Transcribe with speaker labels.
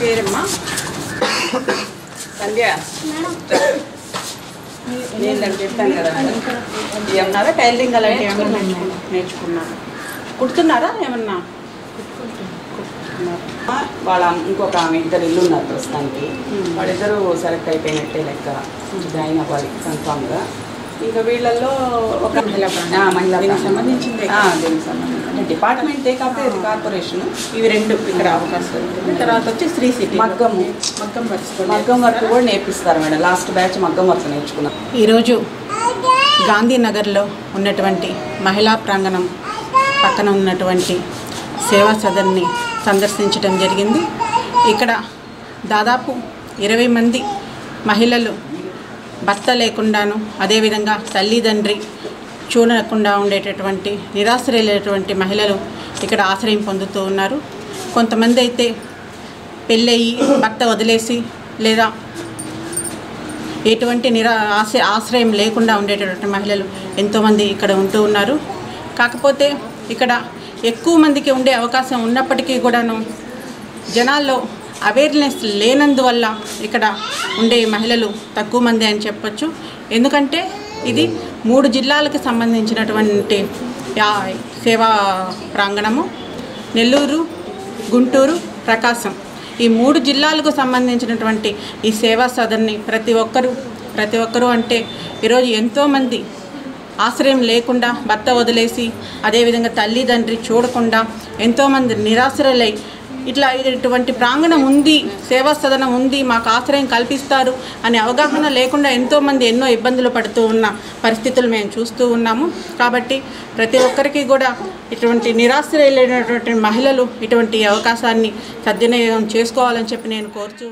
Speaker 1: పేరమ్మా? సంధ్య. నేను చెప్తాను కదా ఏమన్నారా? టైలరింగ్ అలాంటివి ఏమన్నా నేర్చుకున్నాను కుడుతున్నారా ఏమన్నా? వాళ్ళ ఇంకొక ఆమె ఇద్దరు ఇల్లు ఉన్నారు ప్రస్తుతానికి వాళ్ళిద్దరూ సెలెక్ట్ అయిపోయినట్టే లెక్క జాయిన్ అవ్వాలి కన్ఫామ్గా ఇంకా వీళ్ళల్లో ఒక మహిళా
Speaker 2: దీనికి సంబంధించిందే.
Speaker 1: దీనికి సంబంధించింది. డిపార్ట్మెంటే కాకపోతే ఇది కార్పొరేషన్
Speaker 2: ఇవి రెండు ఇక్కడ అవకాశాలు ఉంటుంది. తర్వాత వచ్చి శ్రీ సిటీ.
Speaker 1: మగ్గము
Speaker 2: మగ్గం వర్క్స్
Speaker 1: మగ్గం వర్క్ కూడా నేర్పిస్తారు మేడం. లాస్ట్ బ్యాచ్ మగ్గం వర్క్ నేర్చుకున్నాం
Speaker 2: ఈరోజు గాంధీనగర్లో ఉన్నటువంటి మహిళా ప్రాంగణం పక్కన ఉన్నటువంటి సేవా సదన్ని సందర్శించడం జరిగింది. ఇక్కడ దాదాపు ఇరవై మంది మహిళలు భర్త లేకుండాను అదేవిధంగా తల్లిదండ్రి చూడకుండా ఉండేటటువంటి నిరాశ్రయులైనటువంటి మహిళలు ఇక్కడ ఆశ్రయం పొందుతూ ఉన్నారు. కొంతమంది అయితే పెళ్ళయి భర్త వదిలేసి లేదా ఎటువంటి నిరా ఆశ ఆశ్రయం లేకుండా ఉండేటటువంటి మహిళలు ఎంతోమంది ఇక్కడ ఉంటూ ఉన్నారు. కాకపోతే ఇక్కడ ఎక్కువ మందికి ఉండే అవకాశం ఉన్నప్పటికీ కూడాను జనాల్లో అవేర్నెస్ లేనందువల్ల ఇక్కడ ఉండే మహిళలు తక్కువ మంది అని చెప్పచ్చు. ఎందుకంటే ఇది మూడు జిల్లాలకు సంబంధించినటువంటి యా- సేవా ప్రాంగణము. నెల్లూరు గుంటూరు ప్రకాశం. ఈ మూడు జిల్లాలకు సంబంధించినటువంటి ఈ సేవా సదన్ని ప్రతి ఒక్కరూ ప్రతి ఒక్కరూ అంటే ఈరోజు ఎంతోమంది ఆశ్రయం లేకుండా భర్త వదిలేసి అదేవిధంగా తల్లిదండ్రి చూడకుండా ఎంతోమంది నిరాశ్రలై ఇట్లా ఇటువంటి ప్రాంగణం ఉంది సేవా సదనం ఉంది మాకు ఆశ్రయం కల్పిస్తారు అనే అవగాహన లేకుండా ఎంతోమంది ఎన్నో ఇబ్బందులు పడుతూ ఉన్న పరిస్థితులు మేము చూస్తూ ఉన్నాము. కాబట్టి ప్రతి ఒక్కరికి కూడా ఇటువంటి నిరాశ్రయులైనటువంటి మహిళలు ఇటువంటి అవకాశాన్ని సద్వినియోగం చేసుకోవాలని చెప్పి నేను కోరుచూ